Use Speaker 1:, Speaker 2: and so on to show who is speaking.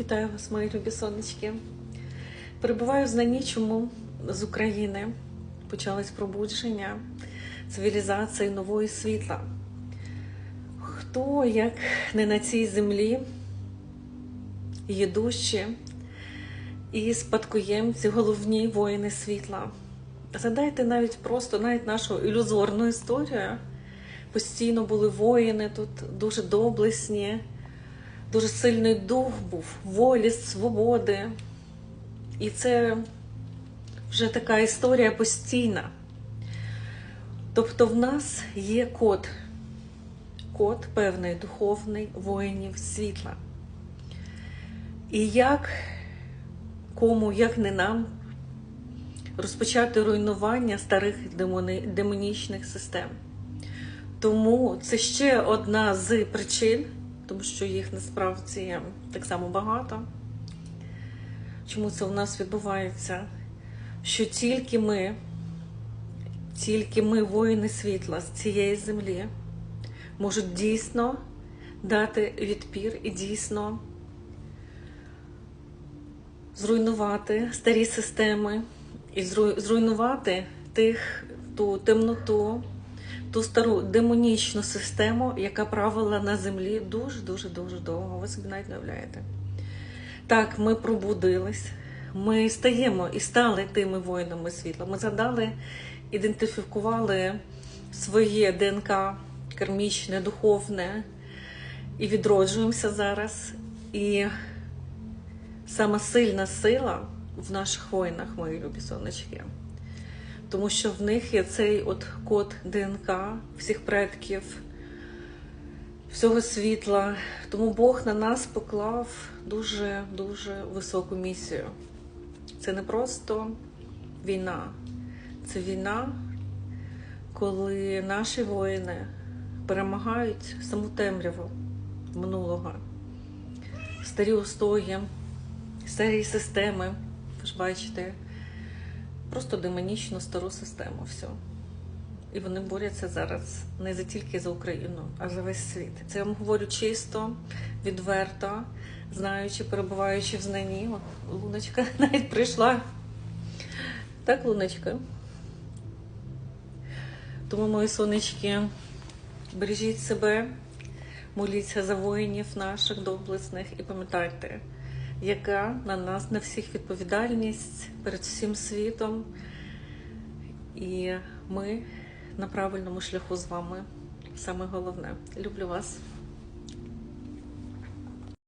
Speaker 1: Вітаю вас, мої любі сонечки. Перебуваю в знанні, з України почалось пробудження цивілізації нової світла. Хто, як не на цій землі, є душі і спадкоємці, головні воїни світла. Згадайте навіть просто навіть нашу ілюзорну історію. Постійно були воїни тут дуже доблесні, дуже сильний дух був, волі, свободи. І це вже така історія постійна. Тобто в нас є код, код певний духовний воїнів світла. І як кому, як не нам, розпочати руйнування старих демонічних систем. Тому це ще одна з причин, тому що їх насправді так само багато. Чому це у нас відбувається? Що тільки ми, тільки ми, воїни світла з цієї землі, можуть дійсно дати відпір і дійсно зруйнувати старі системи і зруйнувати тих, ту темноту, ту стару демонічну систему, яка правила на землі дуже-дуже дуже довго. Ви собі навіть не уявляєте. Так, ми пробудились, ми стаємо і стали тими воїнами світла. Ми згадали, ідентифікували своє ДНК кармічне, духовне і відроджуємося зараз. І саме сильна сила в наших воїнах, мої любі сонечки. Тому що в них є цей от код ДНК всіх предків, всього світла. Тому Бог на нас поклав дуже дуже високу місію. Це не просто війна, це війна, коли наші воїни перемагають саму темряву минулого, старі устої, старі системи. Ви ж бачите, просто демонічну стару систему. Все. І вони борються зараз не за тільки за Україну, а за весь світ. Це я вам говорю чисто, відверто, знаючи, перебуваючи в знанні. От Луночка навіть прийшла. Так, Луночка? Тому, мої сонечки, бережіть себе, моліться за воїнів наших доблесних і пам'ятайте, яка на нас на всіх відповідальність перед всім світом. І ми на правильному шляху з вами. Саме головне. Люблю вас.